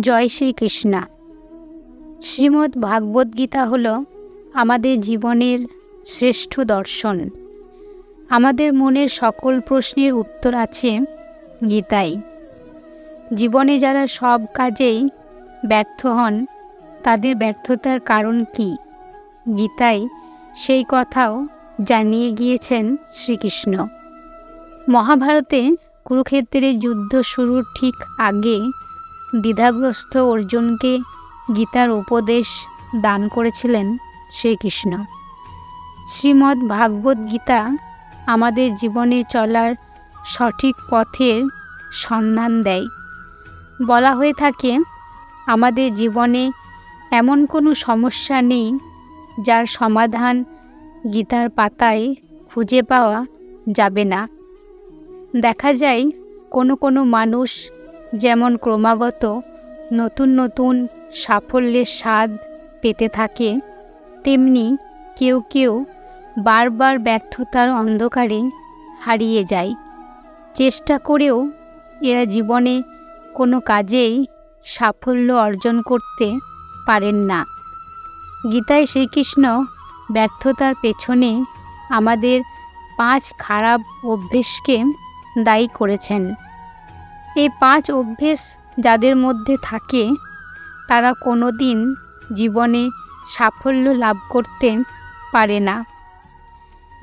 জয় শ্রীকৃষ্ণা। শ্রীমদ্ ভাগবত গীতা হল আমাদের জীবনের শ্রেষ্ঠ দর্শন। আমাদের মনের সকল প্রশ্নের উত্তর আছে গীতাই জীবনে যারা সব কাজেই ব্যর্থ হন, তাদের ব্যর্থতার কারণ কি? গীতায় সেই কথাও জানিয়ে গিয়েছেন শ্রীকৃষ্ণ। মহাভারতে কুরুক্ষেত্রের যুদ্ধ শুরুর ঠিক আগে দ্বিধাগ্রস্ত অর্জুনকে গীতার উপদেশ দান করেছিলেন শ্রীকৃষ্ণ। শ্রীমদ্ ভাগবত গীতা আমাদের জীবনে চলার সঠিক পথের সন্ধান দেয়। বলা হয়ে থাকে, আমাদের জীবনে এমন কোনো সমস্যা নেই যার সমাধান গীতার পাতায় খুঁজে পাওয়া যাবে না। দেখা যায় কোনো কোনো মানুষ যেমন ক্রমাগত নতুন নতুন সাফল্যের স্বাদ পেতে থাকে, তেমনি কেউ কেউ বারবার ব্যর্থতার অন্ধকারে হারিয়ে যায়। চেষ্টা করেও এরা জীবনে কোনো কাজেই সাফল্য অর্জন করতে পারেন না। গীতায় শ্রীকৃষ্ণ ব্যর্থতার পেছনে আমাদের পাঁচ খারাপ অভ্যেসকে দায়ী করেছেন। এই পাঁচ অভ্যেস যাদের মধ্যে থাকে, তারা কোনো দিন জীবনে সাফল্য লাভ করতে পারে না।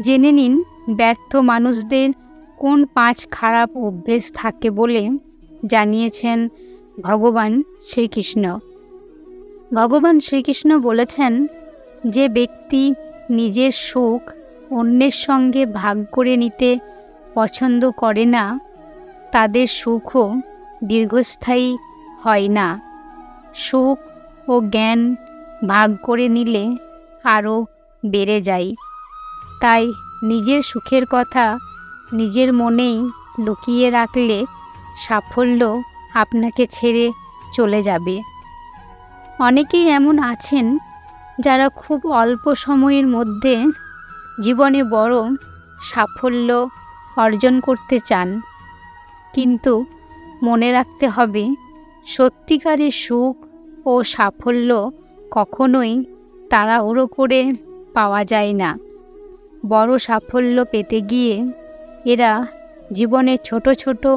জেনে নিন, ব্যর্থ মানুষদের কোন পাঁচ খারাপ অভ্যেস থাকে বলে জানিয়েছেন ভগবান শ্রীকৃষ্ণ। ভগবান শ্রীকৃষ্ণ বলেছেন, যে ব্যক্তি নিজের সুখ অন্যের সঙ্গে ভাগ করে নিতে পছন্দ করে না তাদের সুখও দীর্ঘস্থায়ী হয় না। সুখ ও জ্ঞান ভাগ করে নিলে আরও বেড়ে যায়। তাই নিজের সুখের কথা নিজের মনেই লুকিয়ে রাখলে সাফল্য আপনাকে ছেড়ে চলে যাবে। অনেকেই এমন আছেন যারা খুব অল্প সময়ের মধ্যে জীবনে বড় সাফল্য অর্জন করতে চান। কিন্তু মনে রাখতে হবে, সত্যিকারের সুখ ও সাফল্য কখনোই তাড়াহুড়ো করে পাওয়া যায় না। বড় সাফল্য পেতে গিয়ে এরা জীবনের ছোট ছোট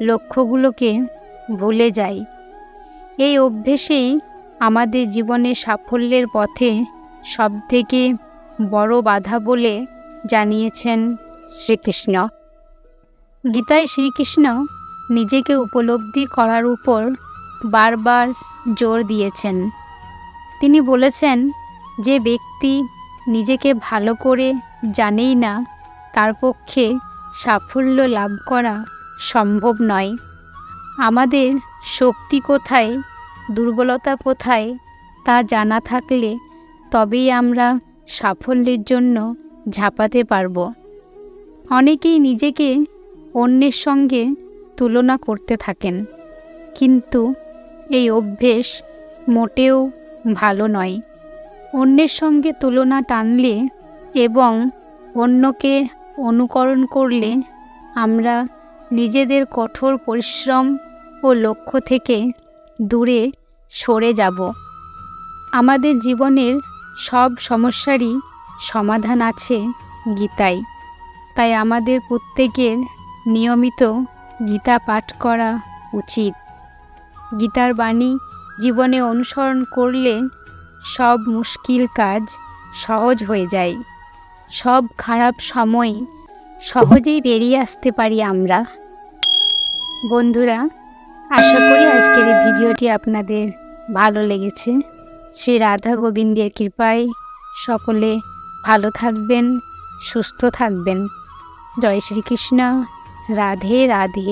লক্ষ্যগুলোকে ভুলে যায়। এই অভ্যেসেই আমাদের জীবনের সাফল্যের পথে সবথেকে বড় বাধা বলে জানিয়েছেন শ্রীকৃষ্ণ। গীতায় শ্রীকৃষ্ণ নিজেকে উপলব্ধি করার উপর বারবার জোর দিয়েছেন। তিনি বলেছেন, যে ব্যক্তি নিজেকে ভালো করে জানেই না, তার পক্ষে সাফল্য লাভ করা সম্ভব নয়। আমাদের শক্তি কোথায়, দুর্বলতা কোথায়, তা জানা থাকলে তবেই আমরা সাফল্যের জন্য ঝাঁপাতে পারব। অনেকেই নিজেকে অন্যের সঙ্গে তুলনা করতে থাকেন। কিন্তু এই অভ্যেস মোটেও ভালো নয়। অন্যের সঙ্গে তুলনা টানলে এবং অন্যকে অনুকরণ করলে আমরা নিজেদের কঠোর পরিশ্রম ও লক্ষ্য থেকে দূরে সরে যাব। আমাদের জীবনের সব সমস্যারই সমাধান আছে গীতায়। তাই আমাদের প্রত্যেকের নিয়মিত গীতা পাঠ করা উচিত। গীতার বাণী জীবনে অনুসরণ করলে সব মুশকিল কাজ সহজ হয়ে যায়। সব খারাপ সময় সহজেই বেরিয়ে আসতে পারি আমরা। বন্ধুরা, আশা করি আজকের এই ভিডিওটি আপনাদের ভালো লেগেছে। শ্রী রাধা গোবিন্দের কৃপায় সকলে ভালো থাকবেন, সুস্থ থাকবেন। জয় শ্রীকৃষ্ণ। রাধে রাধে।